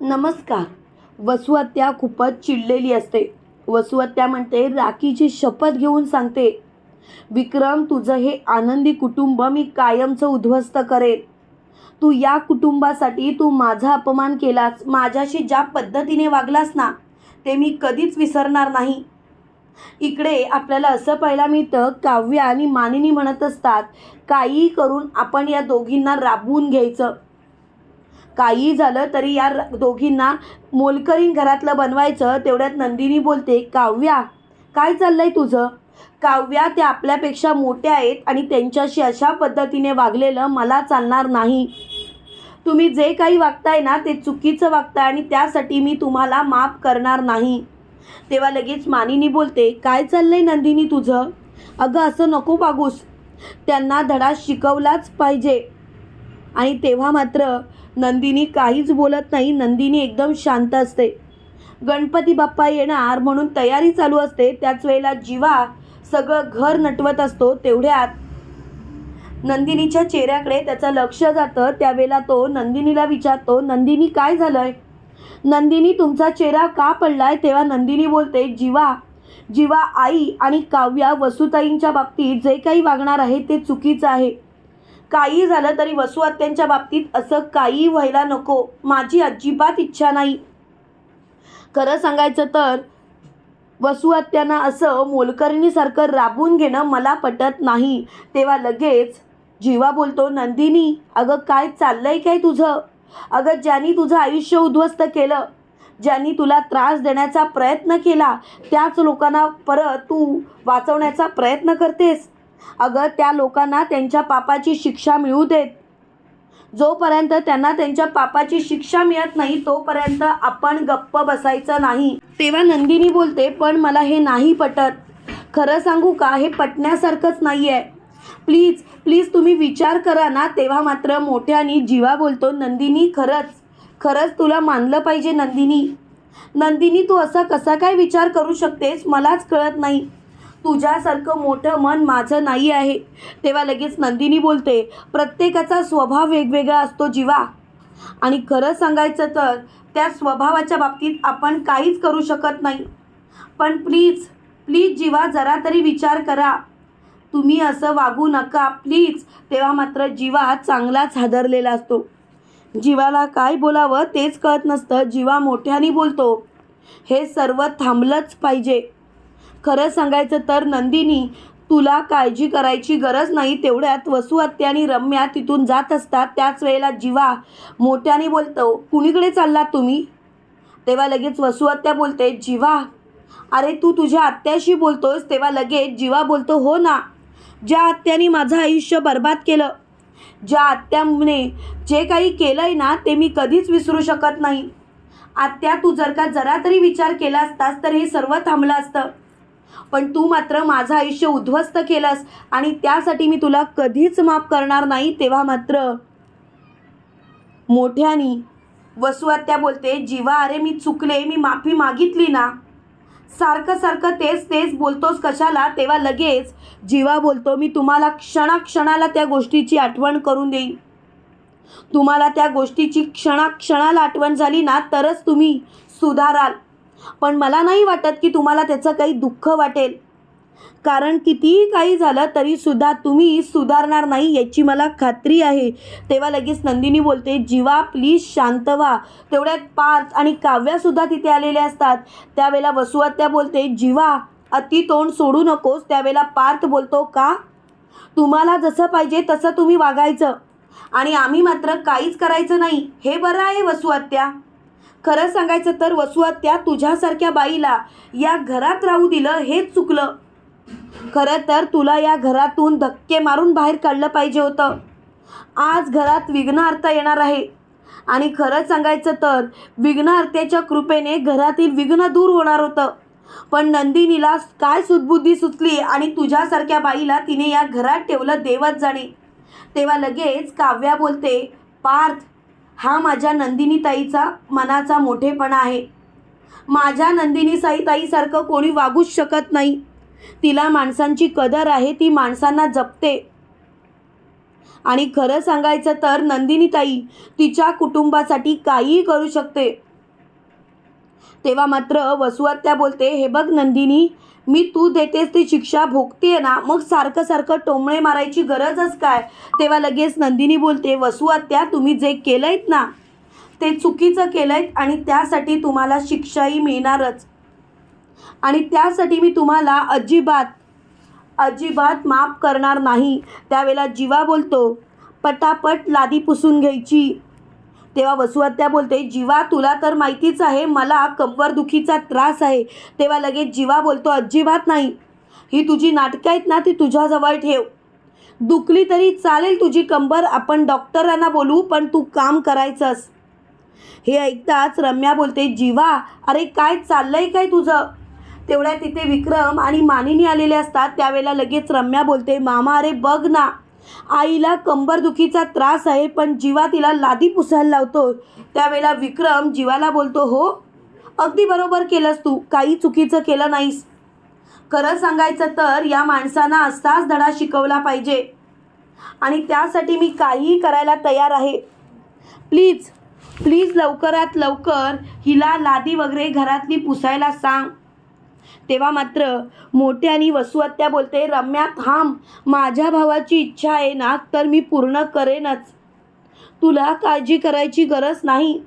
नमस्कार. वसुहत्या खूपच चिडलेली असते. वसुहत्या म्हणते राखीची शपथ घेऊन सांगते. विक्रम तुझं हे आनंदी कुटुंब मी कायमचं उद्ध्वस्त करेन. तू या कुटुंबासाठी तू माझा अपमान केलास. माझ्याशी ज्या पद्धतीने वागलास ना ते मी कधीच विसरणार नाही. इकडे आपल्याला असं पाहायला मिळतं काव्य आणि मानिनी म्हणत असतात काही करून आपण या दोघींना राबवून घ्यायचं. काही झालं तरी या र- दोघींना मोलकरीन घरातलं बनवायचं तेवढ्यात नंदिनी बोलते काव्या काय चाललंय तुझं? काव्या त्या आपल्यापेक्षा मोठ्या आहेत आणि त्यांच्याशी अशा पद्धतीने वागलेलं मला चालणार नाही. तुम्ही जे काही वागताय ना ते चुकीचं वागताय आणि त्यासाठी मी तुम्हाला माफ करणार नाही. तेव्हा लगेच मानिनी बोलते काय चाललंय नंदिनी तुझं? अगं असं नको वागूस. त्यांना धडा शिकवलाच पाहिजे. आणि तेव्हा मात्र नंदिनी काहीच बोलत नाही. नंदिनी एकदम शांत असते. गणपती बाप्पा येणार म्हणून तयारी चालू असते. त्याच वेळेला जीवा सगळं घर नटवत असतो. तेवढ्यात नंदिनीच्या चेहऱ्याकडे त्याचं लक्ष जातं. त्यावेळेला तो नंदिनीला विचारतो नंदिनी काय झालंय? नंदिनी तुमचा चेहरा का पडलाय? तेव्हा नंदिनी बोलते जीवा जीवा आई आणि काव्या वसुताईंच्या बाबतीत जे काही वागणार आहे ते चुकीचं आहे. काही झालं तरी वसुआत्यांच्या बाबतीत असं काही व्हायला नको. माझी अजिबात इच्छा नाही. खरं सांगायचं तर वसुआत्यांना असं मोलकरणीसारखं राबून घेणं मला पटत नाही. तेव्हा लगेच जीवा बोलतो नंदिनी अगं काय चाललंय काय तुझं? अगं ज्यांनी तुझं आयुष्य उद्ध्वस्त केलं ज्यांनी तुला त्रास देण्याचा प्रयत्न केला त्याच लोकांना परत तू वाचवण्याचा प्रयत्न करतेस. अगं त्या लोकांना त्यांच्या पापाची शिक्षा मिळू देत. जोपर्यंत त्यांना त्यांच्या पापाची शिक्षा मिळत नाही तोपर्यंत आपण गप्प बसायचं नाही. तेव्हा नंदिनी बोलते पण मला हे नाही पटत. खरं सांगू का? हे पटण्यासारखंच नाही आहे प्लीज प्लीज तुम्ही विचार करा ना. तेव्हा मात्र मोठ्यानी जीवा बोलतो नंदिनी खरंच खरंच तुला मानलं पाहिजे नंदिनी. नंदिनी तू असा कसा काय विचार करू शकतेस? मलाच कळत नाही. तुझ्यासारखं मोठं मन माझं नाही आहे. तेव्हा लगेच नंदिनी बोलते प्रत्येकाचा स्वभाव वेगवेगळा असतो जीवा. आणि खरं सांगायचं तर त्या स्वभावाच्या बाबतीत आपण काहीच करू शकत नाही. पण प्लीज प्लीज जीवा जरा तरी विचार करा. तुम्ही असं वागू नका प्लीज. तेव्हा मात्र जीवा चांगलाच हादरलेला असतो. जीवाला काय बोलावं तेच कळत नसतं. जीवा मोठ्याने बोलतो हे सर्व थांबलंच पाहिजे. खरं सांगायचं तर नंदिनी तुला काळजी करायची गरज नाही. तेवढ्यात वसुहत्या आणि रम्या तिथून जात असतात. त्याच वेळेला जीवा मोठ्याने बोलतो कुणीकडे चाललात तुम्ही? तेव्हा लगेच वसुहत्या बोलते जीवा. अरे तू तुझ्या आत्याशी बोलतोस? तेव्हा लगेच जीवा बोलतो हो ना. ज्या आत्याने माझं आयुष्य बर्बाद केलं ज्या आत्याने जे काही केलं आहे ना ते मी कधीच विसरू शकत नाही. आत्या तू जर का जरा तरी विचार केला असतास तर हे सर्व थांबलं असतं. पण तू मात्र माझं आयुष्य उद्ध्वस्त केलंस आणि त्यासाठी मी तुला कधीच माफ करणार नाही तेव्हा मात्र. मोठ्यानी वसुआत्या बोलते जीवा अरे मी चुकले मी माफी मागितली ना. सारखं सारखं तेच तेच बोलतोस कशाला तेव्हा लगेच जीवा बोलतो मी तुम्हाला क्षणाक्षणाला त्या गोष्टीची आठवण करून देईन. तुम्हाला त्या गोष्टीची क्षणाक्षणाला आठवण झाली ना तरच तुम्ही सुधाराल. पण मला नाही वाटत की तुम्हाला त्याचं काही दुःख वाटेल. कारण कितीही काही झालं तरीसुद्धा तुम्ही सुधारणार नाही याची मला खात्री आहे. तेव्हा लगेच नंदिनी बोलते जीवा प्लीज शांत व्हा. तेवढ्यात पार्थ आणि काव्यासुद्धा तिथे आलेले असतात. त्यावेळेला वसुआत्या बोलते जीवा अति तोंड सोडू नकोस. त्यावेळेला पार्थ बोलतो का? तुम्हाला जसं पाहिजे तसं तुम्ही वागायचं. आणि आम्ही मात्र काहीच करायचं नाही. हे बरं आहे वसुआत्या. खरं सांगायचं तर वसुआ त्या तुझ्यासारख्या बाईला या घरात राहू दिलं हेच चुकलं. खरं तर तुला या घरातून धक्के मारून बाहेर काढलं पाहिजे होतं. आज घरात विघ्नहर्ता येणार आहे. आणि खरं सांगायचं तर विघ्नहर्त्याच्या कृपेने घरातील विघ्न दूर होणार होतं. पण नंदिनीला काय सुदबुद्धी सुचली आणि तुझ्यासारख्या बाईला तिने या घरात ठेवलं देवत जाणे. तेव्हा लगेच काव्या बोलते पार्थ हा माझ्या नंदिनीताईचा मनाचा मोठेपणा आहे. माझ्या नंदिनी साईताईसारखं कोणी वागूच शकत नाही. तिला माणसांची कदर आहे ती माणसांना जपते. आणि खरं सांगायचं तर नंदिनीताई तिच्या कुटुंबासाठी काहीही करू शकते. तेव्हा मात्र वसुआत्या बोलते हे बघ नंदिनी मी तू देतेस ती शिक्षा भोगते ना मग सारखं सारखं टोमळे मारायची गरजच काय? तेव्हा लगेच नंदिनी बोलते वसुआत्या तुम्ही जे केलंयत ना ते चुकीचं केलंयत आणि त्यासाठी तुम्हाला शिक्षाही मिळणारच. आणि त्यासाठी मी तुम्हाला अजिबात अजिबात माफ करणार नाही. त्यावेळेला जीवा बोलतो पटापट लादी पुसून घ्यायची तेव्हा वसुहत्या बोलते जीवा तुला तर माहितीच आहे मला कंबरदुखीचा त्रास आहे. तेव्हा लगेच जीवा बोलतो अजिबात नाही. ही तुझी नाटकं आहेत ना ती तुझ्याजवळ ठेव. दुखली तरी चालेल तुझी कंबर आपण डॉक्टरांना बोलू पण तू काम करायचंस. हे ऐकताच रम्या बोलते जीवा अरे काय चाललंय काय तुझं? तेवढ्या तिथे विक्रम आणि मानिनी आलेले असतात त्यावेळेला लगेच रम्या बोलते मामा अरे बघ ना आईला कंबरदुखीचा त्रास आहे पण जीवा तिला लादी पुसायला लावतो. त्यावेळेला विक्रम जीवाला बोलतो हो अगदी बरोबर केलंस तू काही चुकीचं केलं नाहीस. खरं सांगायचं तर या माणसांना असाच धडा शिकवला पाहिजे. आणि त्यासाठी मी काहीही करायला तयार आहे. प्लीज प्लीज लवकरात लवकर हिला लादी वगैरे घरातली पुसायला सांग. तेव्हा मात्र मोठ्यानी वसुहत्या बोलते रम्या थांब. माझ्या भावाची इच्छा आहे ना तर मी पूर्ण करेनच. तुला काळजी करायची गरज नाही.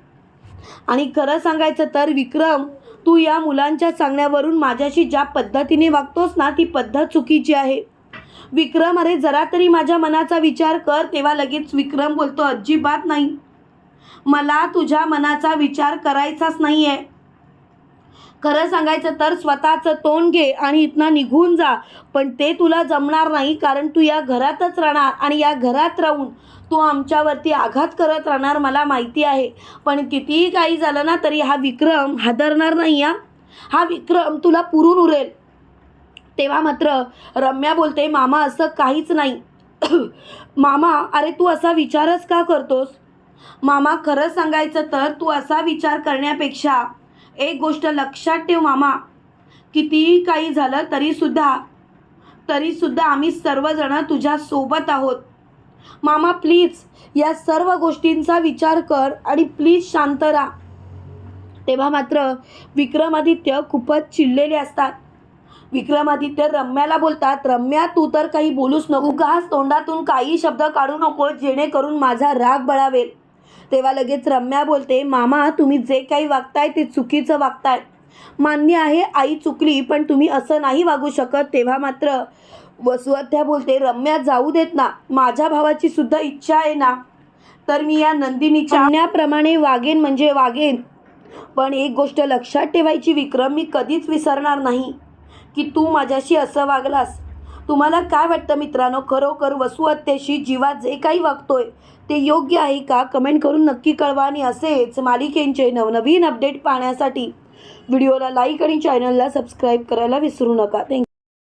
आणि खरं सांगायचं तर विक्रम तू या मुलांच्या सांगण्यावरून माझ्याशी ज्या पद्धतीने वागतोस ना ती पद्धत चुकीची आहे. विक्रम अरे जरा तरी माझ्या मनाचा विचार कर. तेव्हा लगेच विक्रम बोलतो अजिबात नाही. मला तुझ्या मनाचा विचार करायचाच नाही आहे खरं सांगायचं तर स्वतःचं तोंड घे आणि इथनं निघून जा. पण ते तुला जमणार नाही कारण तू या घरातच राहणार आणि या घरात राहून तू आमच्यावरती आघात करत राहणार मला माहिती आहे. पण कितीही काही झालं ना तरी हा विक्रम हादरणार नाही या हा विक्रम तुला पुरून उरेल. तेव्हा मात्र रम्या बोलते मामा असं काहीच नाही. मामा अरे तू असा विचारच का करतोस? मामा खरं सांगायचं तर तू असा विचार करण्यापेक्षा एक गोष्ट लक्षात ठेव मामा. कितीही काही झालं तरीसुद्धा तरीसुद्धा आम्ही सर्वजणं तुझ्यासोबत आहोत. मामा प्लीज या सर्व गोष्टींचा विचार कर आणि प्लीज शांत राहा. तेव्हा मात्र विक्रमादित्य खूपच चिडलेले असतात. विक्रमादित्य रम्याला बोलतात रम्या तू तर काही बोलूच नको. घास तोंडातून काही शब्द काढू नको जेणेकरून माझा राग बळावेल. तेव्हा लगेच रम्या बोलते मामा तुम्ही जे काही वागताय ते चुकीचं वागताय. मान्य आहे आई चुकली पण तुम्ही असं नाही वागू शकत. तेव्हा मात्र वसुअध्या बोलते रम्या जाऊ देत ना. माझ्या भावाची सुद्धा इच्छा आहे ना. तर मी या नंदिनीच्या म्हणण्याप्रमाणे वागेन म्हणजे वागेन. पण एक गोष्ट लक्षात ठेवायची विक्रम मी कधीच विसरणार नाही की तू माझ्याशी असं वागलास. तुम्हाला काय वाटतं मित्रांनो? खरोखर वसुहत्येशी जीवा जे काही वागतोय ते योग्य आहे का? कमेंट करून नक्की कळवा. आणि असेच मालिकेंचे नवनवीन अपडेट पाहण्यासाठी व्हिडिओला लाईक आणि चॅनलला सबस्क्राईब करायला विसरू नका. थँक्यू